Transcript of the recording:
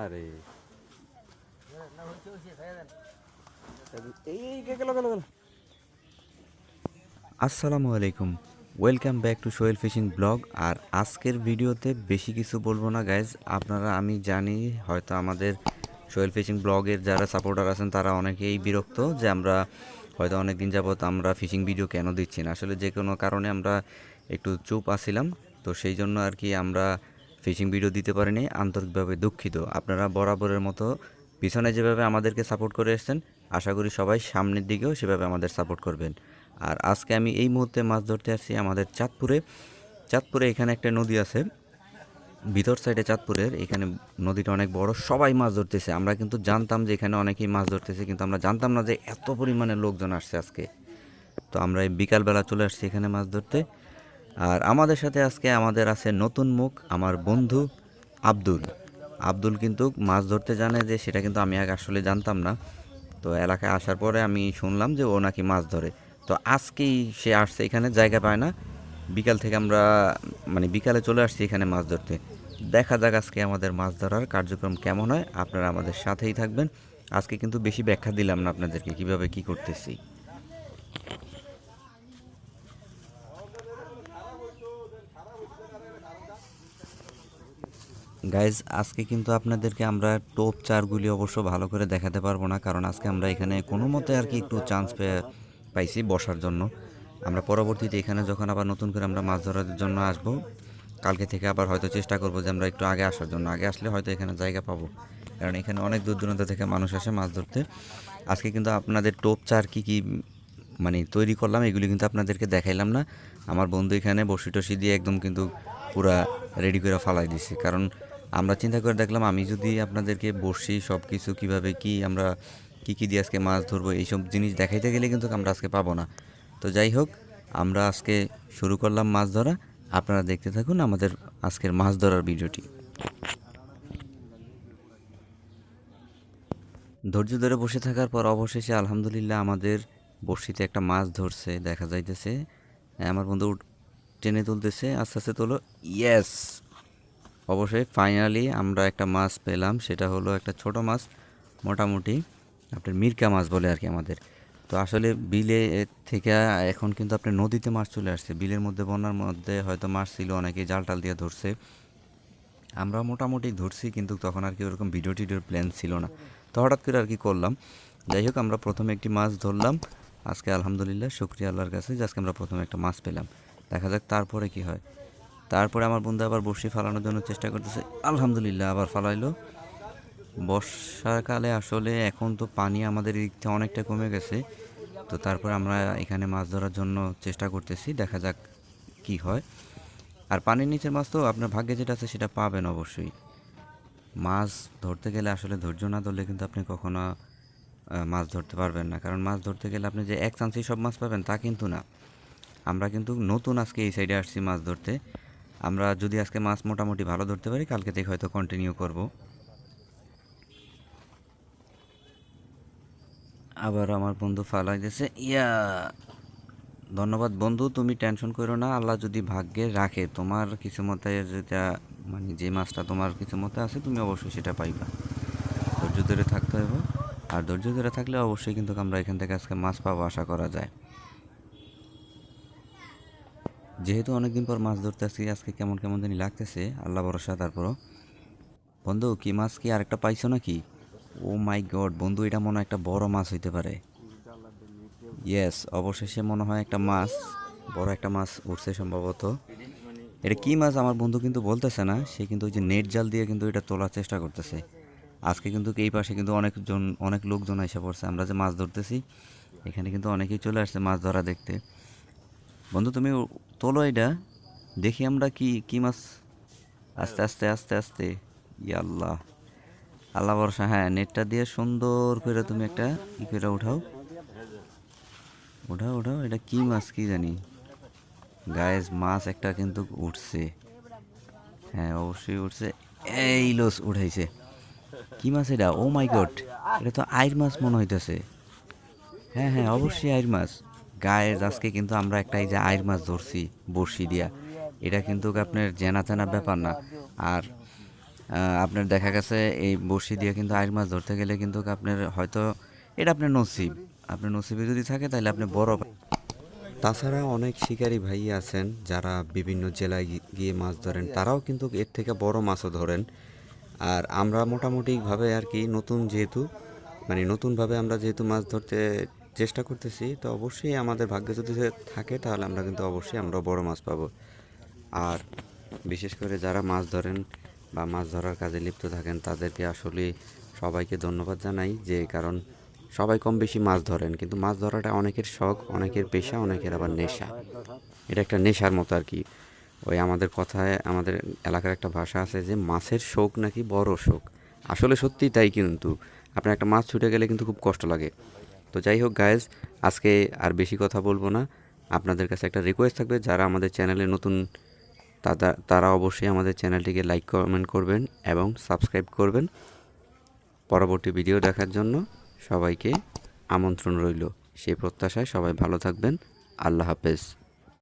আরে। আসসালামু আলাইকুম। Welcome back to Soyel fishing vlog আর আজকের ভিডিওতে বেশি কিছু বলব না গাইজ আপনারা আমি জানি হয়তো আমাদের সোয়েল ফিশিং ব্লগের যারা সাপোর্টার আছেন তারা অনেকেই বিরক্ত যে আমরা হয়তো অনেক দিন যাবত আমরা ফিশিং ভিডিও কেন দিচ্ছি না। আসলে যে কোনো কারণে আমরা একটু চুপ আসিলাম তো সেই জন্য আর কি আমরা ফিশিং ভিডিও দিতে পারিনি, আন্তরিকভাবে দুঃখিত। আপনারা বরাবরের মতো পিছনে যেভাবে আমাদেরকে সাপোর্ট করে এসেছেন, আশা করি সবাই সামনের দিকেও সেভাবে আমাদের সাপোর্ট করবেন। আর আজকে আমি এই মুহূর্তে মাছ ধরতে আসছি আমাদের চাঁদপুরে। চাঁদপুরে এখানে একটা নদী আছে ভিতর সাইডে চাঁদপুরের, এখানে নদীটা অনেক বড়, সবাই মাছ ধরতেছে। আমরা কিন্তু জানতাম যে এখানে অনেকেই মাছ ধরতেছে, কিন্তু আমরা জানতাম না যে এত পরিমাণে লোকজন আসছে আজকে। তো আমরা এই বিকালবেলা চলে আসছি এখানে মাছ ধরতে। আর আমাদের সাথে আজকে আমাদের আছে নতুন মুখ, আমার বন্ধু আব্দুল। আব্দুল কিন্তু মাছ ধরতে জানে যে সেটা কিন্তু আমি আগে আসলে জানতাম না। তো এলাকায় আসার পরে আমি শুনলাম যে ও নাকি মাছ ধরে। তো আজকেই সে আসছে, এখানে জায়গা পায় না। বিকাল থেকে আমরা মানে বিকালে চলে আসছি এখানে মাছ ধরতে। দেখা যাক আজকে আমাদের মাছ ধরার কার্যক্রম কেমন হয়। আপনারা আমাদের সাথেই থাকবেন। আজকে কিন্তু বেশি ব্যাখ্যা দিলাম না আপনাদেরকে, কীভাবে কি করতেছি। গাইজ আজকে কিন্তু আপনাদেরকে আমরা টোপ চারগুলি অবশ্য ভালো করে দেখাতে পারব না, কারণ আজকে আমরা এখানে কোনো মতে আর কি একটু চান্স পাইছি বসার জন্য। আমরা পরবর্তীতে এখানে যখন আবার নতুন করে আমরা মাছ ধরার জন্য আসব কালকে থেকে আবার হয়তো চেষ্টা করব যে আমরা একটু আগে আসার জন্য। আগে আসলে হয়তো এখানে জায়গা পাবো। কারণ এখানে অনেক দূর দূরান্ত থেকে মানুষ আসে মাছ ধরতে। আজকে কিন্তু আপনাদের টোপ চার কী কী মানে তৈরি করলাম, এগুলি কিন্তু আপনাদেরকে দেখাইলাম না। আমার বন্ধু এখানে বসি টসি দিয়ে একদম কিন্তু পুরা রেডি করে ফালাই দিছে। কারণ আমরা চিন্তা করে দেখলাম, আমি যদি আপনাদেরকে বসি সব কিছু কীভাবে কি আমরা, কী কী দিয়ে আজকে মাছ ধরবো, এইসব জিনিস দেখাইতে গেলে কিন্তু আমরা আজকে পাবো না। তো যাই হোক, আমরা আজকে শুরু করলাম মাছ ধরা। আপনারা দেখতে থাকুন আমাদের আজকের মাছ ধরার ভিডিওটি। ধৈর্য ধরে বসে থাকার পর অবশেষে আলহামদুলিল্লাহ আমাদের বড়শিতে একটা মাছ ধরছে দেখা যাইতেছে। হ্যাঁ, আমার বন্ধু টেনে তুলতেছে আস্তে আস্তে তোলো। ইয়েস অবশ্যই ফাইনালি আমরা একটা মাছ পেলাম সেটা হলো একটা ছোট মাছ মোটামুটি আপনার মিরকা মাছ বলে আর কি আমাদের। তো আসলে বিলে থেকে এখন কিন্তু আপনি নদীতে মাছ চলে আসছে। বিলের মধ্যে, বন্যার মধ্যে হয়তো মাছ ছিল, অনেকে জাল টাল দিয়ে ধরছে। আমরা মোটামুটি ধরছি কিন্তু তখন আর কি ওরকম ভিডিও টিডিওর প্ল্যান ছিল না। তো হঠাৎ করে আর কি করলাম। যাই হোক, আমরা প্রথমে একটি মাছ ধরলাম। আজকে আলহামদুলিল্লাহ শুক্রিয়া আল্লাহর কাছে যে আজকে আমরা প্রথমে একটা মাছ পেলাম। দেখা যাক তারপরে কি হয়। তারপরে আমার বন্ধু আবার বসি ফালানোর জন্য চেষ্টা করতেছে। আলহামদুলিল্লাহ আবার ফালাইলো। বর্ষাকালে আসলে এখন তো পানি আমাদের এদিক থেকে অনেকটা কমে গেছে। তো তারপর আমরা এখানে মাছ ধরার জন্য চেষ্টা করতেছি, দেখা যাক কি হয়। আর পানির নিচের মাছ তো আপনার ভাগ্যে যেটা আছে সেটা পাবেন অবশ্যই। মাছ ধরতে গেলে আসলে ধৈর্য না ধরলে কিন্তু আপনি কখনো মাছ ধরতে পারবেন না। কারণ মাছ ধরতে গেলে আপনি যে এক চান্সেই সব মাছ পাবেন তা কিন্তু না। আমরা কিন্তু নতুন আজকে এই সাইডে আসছি মাছ ধরতে। আমরা যদি আজকে মাছ মোটামুটি ভালো ধরতে পারি, কালকে থেকে হয়তো কন্টিনিউ করব। আবার আমার বন্ধু ফালাই দিয়েছে ইয়া, ধন্যবাদ বন্ধু, তুমি টেনশন করো না, আল্লাহ যদি ভাগ্যে রাখে তোমার কিছু মতে যেটা মানে যে মাছটা তোমার কিছু মতে আছে, তুমি অবশ্যই সেটা পাইবা। ধৈর্য ধরে থাকতে হবে। আর ধৈর্য ধরে থাকলে অবশ্যই কিন্তু আমরা এখান থেকে আজকে মাছ পাবো, আশা করা যায়। যেহেতু অনেকদিন পর মাছ ধরতে আসছি, আজকে কেমন কেমন জানি লাগতেছে, আল্লাহ ভরসা, তারপরও। বন্ধু, কি মাছ কি আরেকটা পাইছো নাকি? ও মাই গড, বন্ধু, এটা মনে হয় একটা বড় মাছ হইতে পারে। ইয়েস অবশেষে মনে হয় একটা মাছ, বড় একটা মাছ উঠছে সম্ভবত। এটা কি মাছ আমার বন্ধু কিন্তু বলতেছে না, সে কিন্তু ওই যে নেট জাল দিয়ে কিন্তু এটা তোলার চেষ্টা করতেছে। আজকে কিন্তু এই পাশে কিন্তু অনেকজন, অনেক লোকজন এসে পড়ছে, আমরা যে মাছ ধরতেছি, এখানে কিন্তু অনেকেই চলে আসছে মাছ ধরা দেখতে। বন্ধু, তুমি তোলো এটা, দেখি আমরা কি কি মাছ, আস্তে আস্তে আস্তে আস্তে। ইয়া আল্লাহ ভরসা। হ্যাঁ নেটটা দিয়ে সুন্দর করে তুমি একটা ই করে উঠাও। উঠাও উঠাও, এটা কি মাছ কি জানি। গায়েস মাছ একটা কিন্তু উঠছে। হ্যাঁ অবশ্যই উঠছে। এই লোস উঠাইছে। কি মাছ এটা? ও মাই গড এটা তো আইর মাছ মনে হইতেছে। হ্যাঁ হ্যাঁ অবশ্যই আইর মাছ। গায়ে আজকে কিন্তু আমরা একটা এই যে আইর মাছ ধরছি বড়শি দিয়া। এটা কিন্তু আপনার জেনা তেনা ব্যাপার না। আর আপনার দেখা গেছে এই বড়শি দিয়ে কিন্তু আইর মাছ ধরতে গেলে কিন্তু আপনার হয়তো এটা আপনার নসিব। আপনার নসিবে যদি থাকে তাহলে আপনি বড় তাছাড়া অনেক শিকারী ভাই আছেন যারা বিভিন্ন জেলায় গিয়ে মাছ ধরেন। তারাও কিন্তু এর থেকে বড় মাছও ধরেন। আর আমরা মোটামুটিভাবে আর কি নতুন যেহেতু মানে নতুনভাবে আমরা যেহেতু মাছ ধরতে চেষ্টা করতেছি, তো অবশ্যই আমাদের ভাগ্যে যদি থাকে তাহলে আমরা কিন্তু অবশ্যই আমরা বড় মাছ পাবো। আর বিশেষ করে যারা মাছ ধরেন বা মাছ ধরার কাজে লিপ্ত থাকেন, তাদেরকে আসলে সবাইকে ধন্যবাদ জানাই যে কারণ সবাই কম বেশি মাছ ধরেন, কিন্তু মাছ ধরাটা অনেকের শখ, অনেকের পেশা, অনেকের আবার নেশা। এটা একটা নেশার মতো আর কি। ওই আমাদের কথায়, আমাদের এলাকার একটা ভাষা আছে যে মাছের শোক নাকি বড় শোক। আসলে সত্যিই তাই কিন্তু। আপনার একটা মাছ ছুটে গেলে কিন্তু খুব কষ্ট লাগে। তো যাই হোক গায়েজ আজকে আর বেশি কথা বলব না। আপনাদের কাছে একটা রিকোয়েস্ট থাকবে, যারা আমাদের চ্যানেলে নতুন তারা অবশ্যই আমাদের চ্যানেলটিকে লাইক কমেন্ট করবেন এবং সাবস্ক্রাইব করবেন। পরবর্তী ভিডিও দেখার জন্য সবাইকে আমন্ত্রণ রইল। সেই প্রত্যাশায় সবাই ভালো থাকবেন। আল্লাহ হাফেজ।